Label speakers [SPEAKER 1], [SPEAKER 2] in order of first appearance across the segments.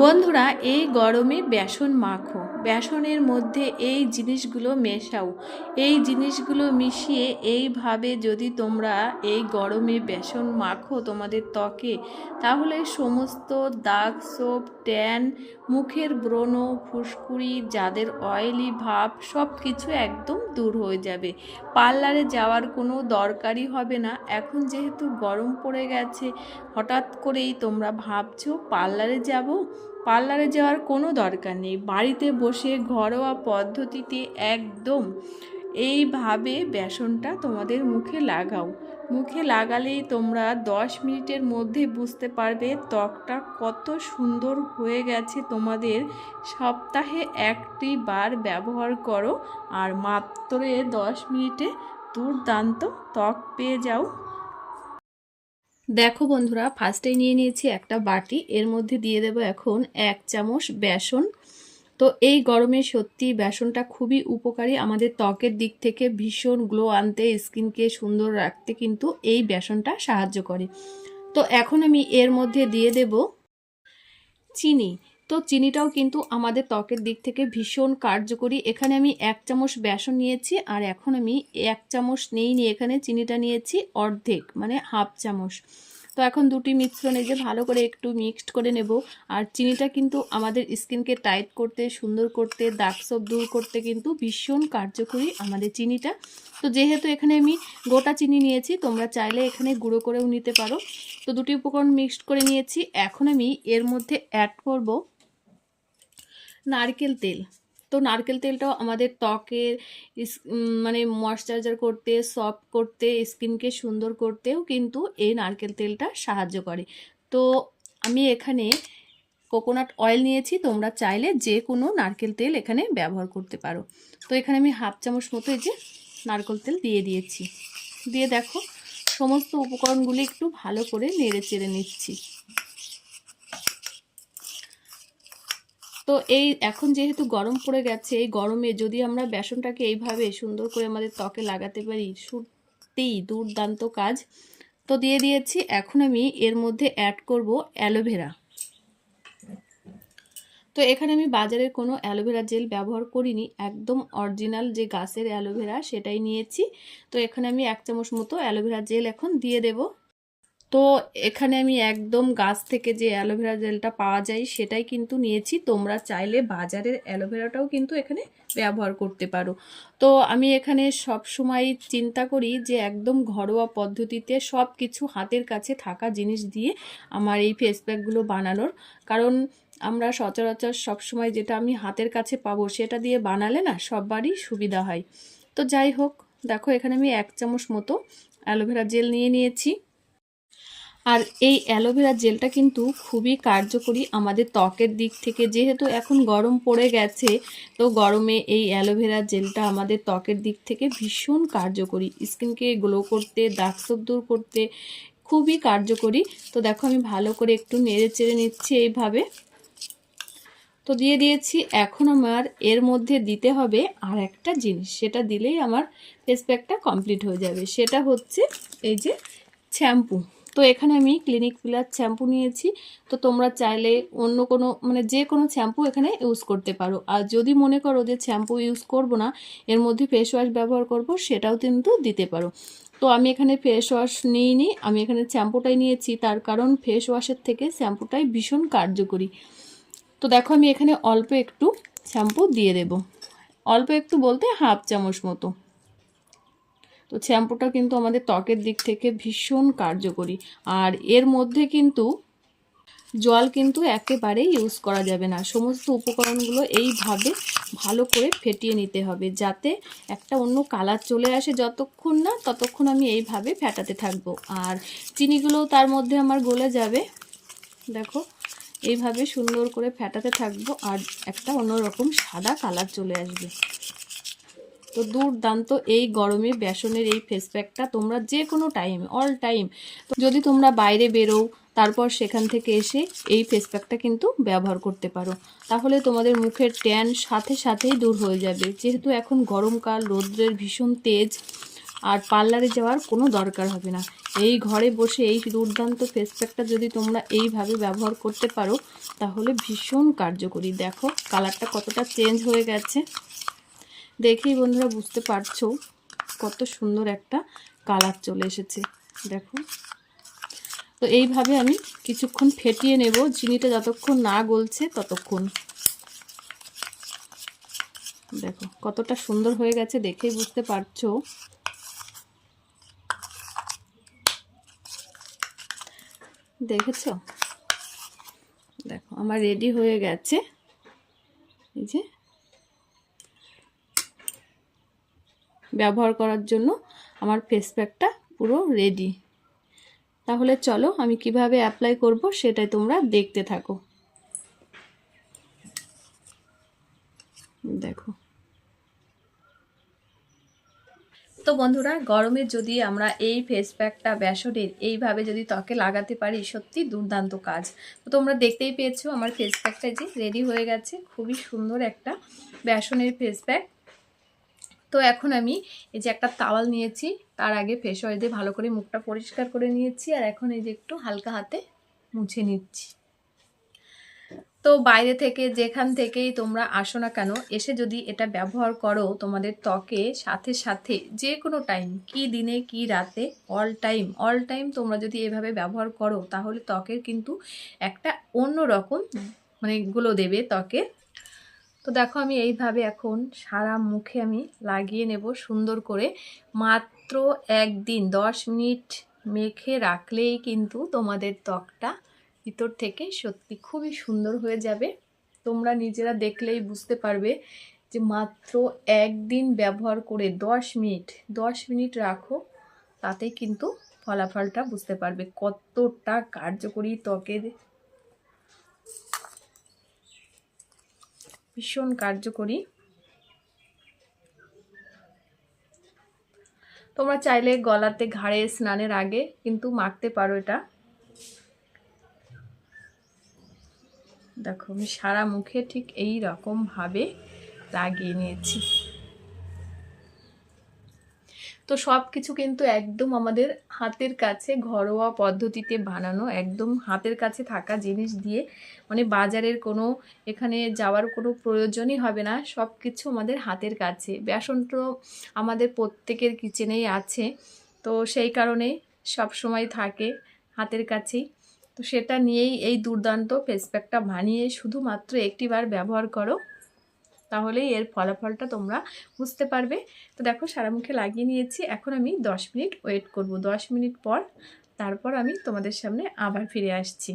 [SPEAKER 1] বন্ধুরা, এই গরমে বেসন মাখো। বেসনের মধ্যে এই জিনিসগুলো মেশাও। এই জিনিসগুলো মিশিয়ে এইভাবে যদি তোমরা এই গরমে বেসন মাখো তোমাদের ত্বকে, তাহলে সমস্ত দাগ, সোপ, ট্যান, মুখের ব্রণ, ফুসকুড়ি, যাদের অয়েলি ভাব সব কিছু একদম দূর হয়ে যাবে। পার্লারে যাওয়ার কোনো দরকারই হবে না। এখন যেহেতু গরম পড়ে গেছে, হঠাৎ করেই তোমরা ভাবছ পার্লারে যাব? পার্লারে যাওয়ার কোনো দরকার নেই। বাড়িতে বসে ঘরোয়া পদ্ধতিতে একদম এইভাবে বেসনটা তোমাদের মুখে লাগাও। মুখে লাগালেই তোমরা দশ মিনিটের মধ্যে বুঝতে পারবে ত্বকটা কত সুন্দর হয়ে গেছে তোমাদের। সপ্তাহে একটি বার ব্যবহার করো আর মাত্র দশ মিনিটে দুর্দান্ত ত্বক পেয়ে যাও। দেখো বন্ধুরা ফার্স্টে নিয়ে নিয়েছি একটা বাটি, এর মধ্যে দিয়ে দেব এখন এক চামচ বেসন। তো এই গরমে সত্যি বেসনটা খুবই উপকারী, আমাদের ত্বকের দিক থেকে ভীষণ গ্লো আনতে, স্কিনকে সুন্দর রাখতে কিন্তু এই বেসনটা সাহায্য করে। তো এখন আমি এর মধ্যে দিয়ে দেব চিনি। তো চিনিটাও কিন্তু আমাদের ত্বকের দিক থেকে ভীষণ কার্যকরী। এখানে আমি এক চামচ বেসন নিয়েছি আর এখন আমি এক চামচ নেই নিয়ে এখানে চিনিটা নিয়েছি অর্ধেক মানে হাফ চামচ। তো এখন দুটি মিশ্রণে যে ভালো করে একটু মিক্সড করে নেব। আর চিনিটা কিন্তু আমাদের স্কিনকে টাইট করতে, সুন্দর করতে, দাগ সব দূর করতে কিন্তু ভীষণ কার্যকরী আমাদের চিনিটা। তো যেহেতু এখানে আমি গোটা চিনি নিয়েছি, তোমরা চাইলে এখানে গুঁড়ো করেও নিতে পারো। তো দুটি উপকরণ মিক্সড করে নিয়েছি। এখন আমি এর মধ্যে অ্যাড করব নারকেল তেল। তো নারকেল তেলটাও আমাদের ত্বকের মানে ময়শ্চারাইজার করতে সফট করতে স্কিনকে সুন্দর করতেও কিন্তু এই নারকেল তেলটা সাহায্য করে। তো আমি এখানে কোকোনাট অয়েল নিয়েছি, তোমরা চাইলে যে কোনো নারকেল তেল এখানে ব্যবহার করতে পারো। তো এখানে আমি হাফ চামচ মতো এই যে নারকেল তেল দিয়ে দিয়েছি। দিয়ে দেখো, সমস্ত উপকরণগুলি একটু ভালো করে নেড়ে চেড়ে নিচ্ছি। তো এই এখন যেহেতু গরম পড়ে গেছে, এই গরমে যদি আমরা বেসনটাকে এইভাবে সুন্দর করে আমাদের ত্বকে লাগাতে পারি, সত্যিই দুর্দান্ত কাজ। তো দিয়ে দিয়েছি, এখন আমি এর মধ্যে অ্যাড করব অ্যালোভেরা তো এখানে আমি বাজারের কোনো অ্যালোভেরা জেল ব্যবহার করিনি, একদম অরিজিনাল যে গাছের অ্যালোভেরা সেটাই নিয়েছি। তো এখানে আমি এক চামচ মতো অ্যালোভেরা জেল এখন দিয়ে দেবো। তো এখানে আমি একদম গাছ থেকে যে অ্যালোভেরা জেলটা পাওয়া যায় সেটাই কিন্তু নিয়েছি। তোমরা চাইলে বাজারের অ্যালোভেরাটাও কিন্তু এখানে ব্যবহার করতে পারো। তো আমি এখানে সব সময় চিন্তা করি যে একদম ঘরোয়া পদ্ধতিতে সব কিছু হাতের কাছে থাকা জিনিস দিয়ে আমার এই ফেস প্যাকগুলো বানানোর। কারণ আমরা সচরাচর সবসময় যেটা আমি হাতের কাছে পাবো সেটা দিয়ে বানালে না সববারই সুবিধা হয়। তো যাই হোক, দেখো এখানে আমি এক চামচ মতো অ্যালোভেরা জেল নিয়ে নিয়েছি। আর এই অ্যালোভেরা জেলটা কিন্তু খুবই কার্যকরী আমাদের ত্বকের দিক থেকে। যেহেতু এখন গরম পড়ে গেছে, তো গরমে এই অ্যালোভেরা জেলটা আমাদের ত্বকের দিক থেকে ভীষণ কার্যকরী। স্কিনকে গ্লো করতে দাগ দূর করতে খুবই কার্যকরী। তো দেখো আমি ভালো করে একটু নেড়ে চেড়ে নিচ্ছি এইভাবে। তো দিয়ে দিয়েছি, এখন আমার এর মধ্যে দিতে হবে আর একটা জিনিস। সেটা দিলেই আমার ফেস প্যাকটা কমপ্লিট হয়ে যাবে। সেটা হচ্ছে এই যে শ্যাম্পু। তো এখানে আমি ক্লিনিক প্লাস শ্যাম্পু নিয়েছি। তো তোমরা চাইলে অন্য কোনো মানে যে কোনো শ্যাম্পু এখানে ইউজ করতে পারো। আর যদি মনে করো যে শ্যাম্পু ইউজ করব না, এর মধ্যে ফেস ওয়াশ ব্যবহার করব, সেটাও কিন্তু দিতে পারো। তো আমি এখানে ফেস ওয়াশ নিইনি, আমি এখানে শ্যাম্পুটাই নিয়েছি। তার কারণ ফেস ওয়াশের থেকে শ্যাম্পুটাই ভীষণ কার্যকরী। তো দেখো আমি এখানে অল্প একটু শ্যাম্পু দিয়ে দেব। অল্প একটু বলতে হাফ চামচ মতো। তো শ্যাম্পুটা কিন্তু আমাদের ত্বকের দিক থেকে ভীষণ কার্যকরী। আর এর মধ্যে কিন্তু জল কিন্তু একেবারেই ইউজ করা যাবে না। সমস্ত উপকরণগুলো এইভাবে ভালো করে ফেটিয়ে নিতে হবে যাতে একটা অন্য কালার চলে আসে যতক্ষণ না ততক্ষণ আমি এইভাবে ফেটাতে থাকব। আর চিনিগুলোও তার মধ্যে আমার গলে যাবে। দেখো, এইভাবে সুন্দর করে ফেটাতে থাকব আর একটা অন্যরকম সাদা কালার চলে আসবে। তো দুর্দান্ত এই গরমে বেসনের এই ফেস প্যাকটা তোমরা যে কোনো টাইম অল টাইম যদি তোমরা বাইরে বেরো তারপর সেখান থেকে এসে এই ফেস প্যাকটা কিন্তু ব্যবহার করতে পারো। তাহলে তোমাদের মুখের ট্যান সাথে সাথেই দূর হয়ে যাবে। যেহেতু এখন গরমকাল, রৌদ্রের ভীষণ তেজ, আর পার্লারে যাওয়ার কোনো দরকার হবে না। এই ঘরে বসে এই দুর্দান্ত ফেস প্যাকটা যদি তোমরা এইভাবে ব্যবহার করতে পারো, তাহলে ভীষণ কার্যকরী। দেখো কালারটা কতটা চেঞ্জ হয়ে গেছে। দেখেই বন্ধুরা বুঝতে পারছ কত সুন্দর একটা কালার চলে এসেছে। দেখো। তো এইভাবে আমি কিছুক্ষণ ফেটিয়ে নেব। চিনিটা যতক্ষণ না গলছে ততক্ষণ। দেখো, কতটা সুন্দর হয়ে গেছে দেখেই বুঝতে পারছ। দেখেছ? দেখো, আমার রেডি হয়ে গেছে। এই যে ব্যবহার করার জন্য আমার ফেস প্যাকটা পুরো রেডি তাহলে চলো আমি কীভাবে অ্যাপ্লাই করব সেটাই তোমরা দেখতে থাকো। দেখো। তো বন্ধুরা, গরমে যদি আমরা এই ফেস প্যাকটা বেসনের এইভাবে যদি ত্বকে লাগাতে পারি, সত্যি দুর্দান্ত কাজ। তো তোমরা দেখতেই পেয়েছ, আমার ফেস প্যাকটা যে রেডি হয়ে গেছে। খুবই সুন্দর একটা বেসনের ফেস প্যাক তো এখন আমি এই যে একটা তাওয়াল নিয়েছি, তার আগে ফেস অয়েল দিয়ে ভালো করে মুখটা পরিষ্কার করে নিয়েছি আর এখন এই যে একটু হালকা হাতে মুছে নিচ্ছি। তো বাইরে থেকে যেখান থেকেই তোমরা আসো না কেন, এসে যদি এটা ব্যবহার করো, তোমাদের ত্বকে সাথে সাথে যে কোনো টাইম কি দিনে, কি রাতে অল টাইম অল টাইম তোমরা যদি এভাবে ব্যবহার করো, তাহলে ত্বকের কিন্তু একটা অন্য রকম মানে গুলো দেবে ত্বকে তো দেখো আমি এইভাবে এখন সারা মুখে আমি লাগিয়ে নেব সুন্দর করে। মাত্র একদিন, দশ মিনিট মেখে রাখলেই কিন্তু তোমাদের ত্বকটা ভিতর থেকে সত্যি খুবই সুন্দর হয়ে যাবে। তোমরা নিজেরা দেখলেই বুঝতে পারবে যে মাত্র একদিন ব্যবহার করে দশ মিনিট দশ মিনিট রাখো, তাতে কিন্তু ফলাফলটা বুঝতে পারবে কতটা কার্যকরী ত্বকের ভীষণ কার্যকরী। তোমরা চাইলে গলাতে ঘাড়ে স্নানের আগে কিন্তু মাখতে পারো এটা। দেখো, আমি সারা মুখে ঠিক এই রকমভাবে লাগিয়ে নিয়েছি। তো সব কিছু কিন্তু একদম আমাদের হাতের কাছে ঘরোয়া পদ্ধতিতে বানানো, একদম হাতের কাছে থাকা জিনিস দিয়ে। মানে বাজারের কোনো, এখানে যাওয়ার কোনো প্রয়োজনই হবে না সব কিছু আমাদের হাতের কাছে। বেসন তো আমাদের প্রত্যেকের কিচেনেই আছে, তো সেই কারণে সব সময় থাকে হাতের কাছেই। তো সেটা নিয়েই এই দুর্দান্ত ফেস প্যাকটা বানিয়ে শুধুমাত্র একটিবার ব্যবহার করো। তাহলেই এর ফলাফলটা তোমরা বুঝতে পারবে। তো দেখো, সারা মুখে লাগিয়ে নিয়েছি। এখন আমি 10 মিনিট ওয়েট করব। 10 মিনিট পর তারপর আমি তোমাদের সামনে আবার ফিরে আসছি।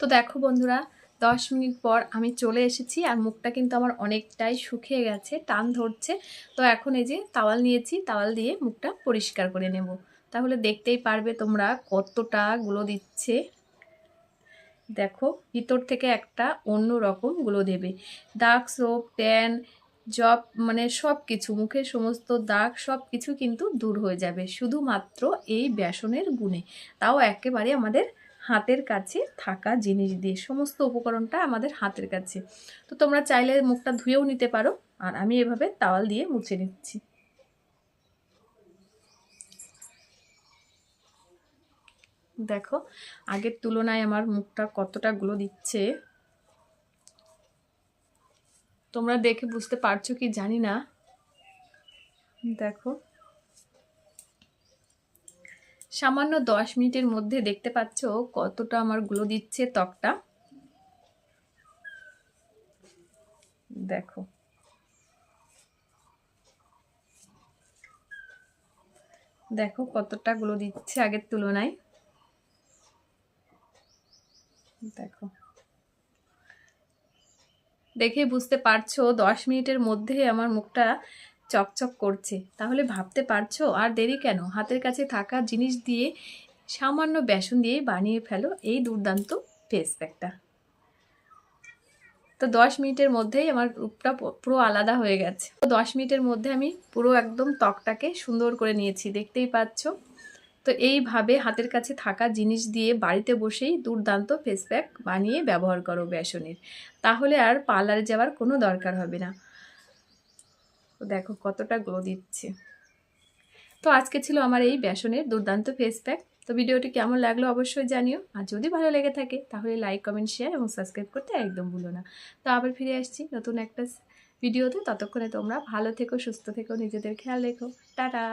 [SPEAKER 1] তো দেখো বন্ধুরা 10 মিনিট পর আমি চলে এসেছি আর মুখটা কিন্তু আমার অনেকটাই শুকিয়ে গেছে, টান ধরছে। তো এখন এই যে তাওয়াল নিয়েছি, তাওয়াল দিয়ে মুখটা পরিষ্কার করে নেব। তাহলে দেখতেই পারবে তোমরা কতটা গুলো দিচ্ছে। দেখো, ভিতর থেকে একটা অন্য রকমগুলো দেবে। দাগ সোপ ট্যান জব মানে সব কিছু মুখের সমস্ত দাগ সব কিছু কিন্তু দূর হয়ে যাবে, শুধুমাত্র এই বেসনের গুণে। তাও একেবারে আমাদের হাতের কাছে থাকা জিনিস দিয়ে, সমস্ত উপকরণটা আমাদের হাতের কাছে। তো তোমরা চাইলে মুখটা ধুয়েও নিতে পারো, আর আমি এভাবে তাওয়াল দিয়ে মুছে নিচ্ছি। দেখো, আগের তুলনায় আমার মুখটা কতটা গুলো দিচ্ছে। তোমরা দেখে বুঝতে পারছ কি জানি না। দেখো। সামান্য দশ মিনিটের মধ্যে দেখতে পাচ্ছ কতটা আমারগুলো দিচ্ছে ত্বকটা। দেখো। দেখো কতটা গুলো দিচ্ছে আগের তুলনায়। দেখো। দেখে বুঝতে পারছ, দশ মিনিটের মধ্যে আমার মুখটা চকচক করছে। তাহলে ভাবতে পারছ, আর দেরি কেন? হাতের কাছে থাকা জিনিস দিয়ে সামান্য বেসন দিয়ে বানিয়ে ফেলো এই দুর্দান্ত ফেস প্যাকটা তো দশ মিনিটের মধ্যেই আমার রূপটা পুরো আলাদা হয়ে গেছে। তো দশ মিনিটের মধ্যে আমি পুরো একদম ত্বকটাকে সুন্দর করে নিয়েছি, দেখতেই পাচ্ছ। তো এইভাবে হাতের কাছে থাকা জিনিস দিয়ে বাড়িতে বসেই দুর্দান্ত ফেস প্যাক বানিয়ে ব্যবহার করো বেসনের। তাহলে আর পার্লারে যাওয়ার কোনো দরকার হবে না। দেখো কতটা গ্লো দিচ্ছে। তো আজকে ছিল আমার এই বেসনের দুর্দান্ত ফেস প্যাক তো ভিডিওটি কেমন লাগল অবশ্যই জানিও। আর যদি ভালো লেগে থাকে, তাহলে লাইক কমেন্ট শেয়ার এবং সাবস্ক্রাইব করতে একদম ভুলো না। তো আবার ফিরে আসছি নতুন একটা ভিডিওতে। ততক্ষণে তোমরা ভালো থেকো, সুস্থ থেকো, নিজেদের খেয়াল রেখো। টাটা!